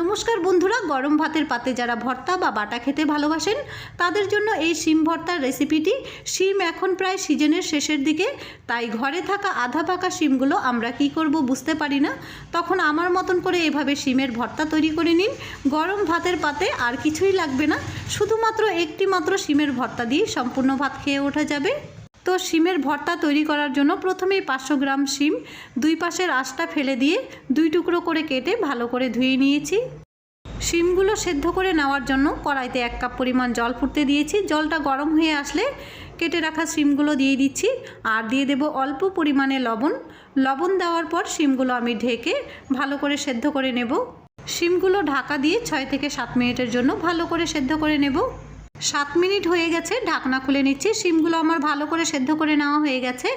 নমস্কার বন্ধুরা, গরম ভাতের পাতে যারা ভর্তা বা বাটা খেতে ভালোবাসেন, তাদের জন্য এই শিম ভর্তার রেসিপিটি শিম এখন প্রায় সিজনের শেষের দিকে, তাই ঘরে থাকা আধা পাকা শিমগুলো আমরা কি করব বুঝতে পারি না। তখন আমার মতন করে এভাবে শিমের ভর্তা তৈরি করে নিন। গরম ভাতের পাতে আর কিছুই লাগবে না, শুধুমাত্র একটি মাত্র শিমের ভর্তা দিয়ে সম্পূর্ণ ভাত খেয়ে ওঠা যাবে। তো শিমের ভর্তা তৈরি করার জন্য প্রথমেই পাঁচশো গ্রাম শিম, দুই পাশের আঁশটা ফেলে দিয়ে দুই টুকরো করে কেটে ভালো করে ধুয়ে নিয়েছি। শিমগুলো সেদ্ধ করে নেওয়ার জন্য কড়াইতে এক কাপ পরিমাণ জল ফুটতে দিয়েছি। জলটা গরম হয়ে আসলে কেটে রাখা শিমগুলো দিয়ে দিচ্ছি আর দিয়ে দেব অল্প পরিমাণে লবণ। লবণ দেওয়ার পর শিমগুলো আমি ঢেকে ভালো করে সেদ্ধ করে নেব। শিমগুলো ঢাকা দিয়ে ছয় থেকে সাত মিনিটের জন্য ভালো করে সেদ্ধ করে নেব। সাত মিনিট হয়ে গেছে, ঢাকনা খুলে নিচ্ছি। শিমগুলো আমার ভালো করে সেদ্ধ করে নেওয়া হয়ে গেছে।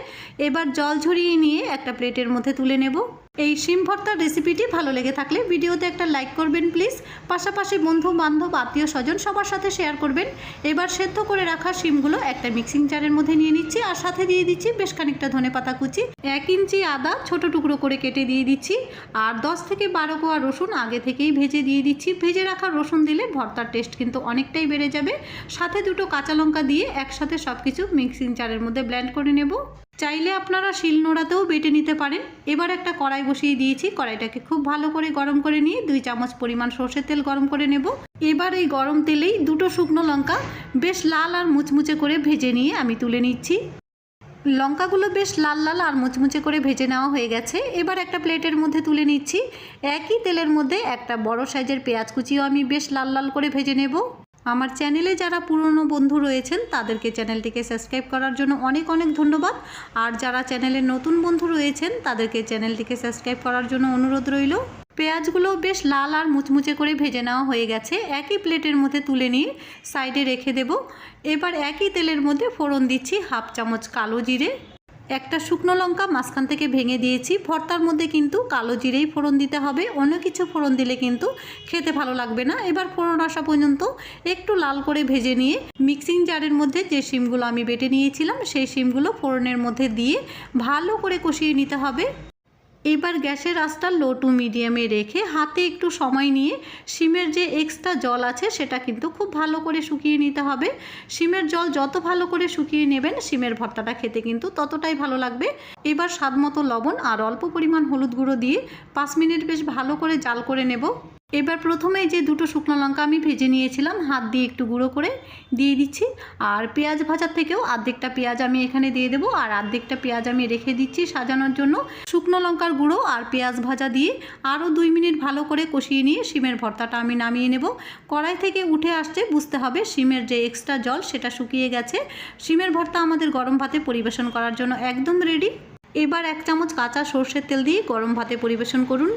এবার জল ঝরিয়ে নিয়ে একটা প্লেটের মধ্যে তুলে নেব। এই শিম ভর্তার রেসিপিটি ভালো লেগে থাকলে ভিডিওতে একটা লাইক করবেন প্লিজ পাশাপাশি বন্ধু বান্ধব আত্মীয় স্বজন সবার সাথে শেয়ার করবেন। এবার সেদ্ধ করে রাখা শিমগুলো একটা মিক্সিং জারের মধ্যে নিয়ে নিচ্ছি আর সাথে দিয়ে দিচ্ছি বেশ খানিকটা ধনে পাতা কুচি। এক ইঞ্চি আদা ছোট টুকরো করে কেটে দিয়ে দিচ্ছি আর দশ থেকে বারো কোয়া রসুন আগে থেকেই ভেজে দিয়ে দিচ্ছি। ভেজে রাখা রসুন দিলে ভর্তার টেস্ট কিন্তু অনেকটাই বেড়ে যাবে। সাথে দুটো কাঁচা লঙ্কা দিয়ে একসাথে সব কিছু মিক্সিং জারের মধ্যে ব্ল্যান্ড করে নেব। চাইলে আপনারা শিলনোড়াতেও বেটে নিতে পারেন। এবার একটা কড়াই বসিয়ে দিয়েছি। কড়াইটাকে খুব ভালো করে গরম করে নিয়ে দুই চামচ পরিমাণ সর্ষের তেল গরম করে নেব। এবার এই গরম তেলেই দুটো শুকনো লঙ্কা বেশ লাল আর মুচমুচে করে ভেজে নিয়ে আমি তুলে নিচ্ছি। লঙ্কাগুলো বেশ লাল লাল আর মুচমুচে করে ভেজে নেওয়া হয়ে গেছে। এবার একটা প্লেটের মধ্যে তুলে নিচ্ছি। একই তেলের মধ্যে একটা বড় সাইজের পেঁয়াজ কুচিও আমি বেশ লাল লাল করে ভেজে নেব। আমার চ্যানেলে যারা পুরনো বন্ধু রয়েছেন, তাদেরকে চ্যানেলটিকে সাবস্ক্রাইব করার জন্য অনেক অনেক ধন্যবাদ। আর যারা চ্যানেলে নতুন বন্ধু রয়েছেন, তাদেরকে চ্যানেলটিকে সাবস্ক্রাইব করার জন্য অনুরোধ রইল। পেঁয়াজগুলো বেশ লাল আর মুচমুচে করে ভেজে নেওয়া হয়ে গেছে। একই প্লেটের মধ্যে তুলে নিয়ে সাইডে রেখে দেব। এবার একই তেলের মধ্যে ফোড়ন দিচ্ছি হাফ চামচ কালো জিরে। একটা শুকনো লঙ্কা মাঝখান থেকে ভেঙে দিয়েছি। ভর্তার মধ্যে কিন্তু কালো জিরেই ফোড়ন দিতে হবে। অন্য কিছু ফোড়ন দিলে কিন্তু খেতে ভালো লাগবে না। এবার ফোড়ন আসা পর্যন্ত একটু লাল করে ভেজে নিয়ে মিক্সিং জারের মধ্যে যে শিমগুলো আমি বেটে নিয়েছিলাম, সেই শিমগুলো ফোড়নের মধ্যে দিয়ে ভালো করে কষিয়ে নিতে হবে। এবার গ্যাসের আঁচটা লো টু মিডিয়ামে রেখে হাতে একটু সময় নিয়ে শিমের যে এক্সট্রা জল আছে সেটা কিন্তু খুব ভালো করে শুকিয়ে নিতে হবে। শিমের জল যত ভালো করে শুকিয়ে নেবেন, শিমের ভর্তাটা খেতে কিন্তু ততটাই ভালো লাগবে। এবার স্বাদ মতো লবণ আর অল্প পরিমাণ হলুদ গুঁড়ো দিয়ে পাঁচ মিনিট বেশ ভালো করে জাল করে নেব। এবার প্রথমে যে দুটো শুকনো লঙ্কা আমি ভেজে নিয়েছিলাম, হাত দিয়ে একটু গুঁড়ো করে দিয়ে দিচ্ছি। আর পেঁয়াজ ভাজার থেকেও আর্ধেকটা পেঁয়াজ আমি এখানে দিয়ে দেবো, আর আর্ধেকটা পেঁয়াজ আমি রেখে দিচ্ছি সাজানোর জন্য। শুকনো লঙ্কার গুঁড়ো আর পেঁয়াজ ভাজা দিয়ে আরও দুই মিনিট ভালো করে কষিয়ে নিয়ে শিমের ভর্তাটা আমি নামিয়ে নেব। কড়াই থেকে উঠে আসছে, বুঝতে হবে শিমের যে এক্সট্রা জল সেটা শুকিয়ে গেছে। শিমের ভর্তা আমাদের গরম ভাতে পরিবেশন করার জন্য একদম রেডি এবার এক চামচ কাঁচা সর্ষের তেল দিয়ে গরম ভাতে পরিবেশন করুন।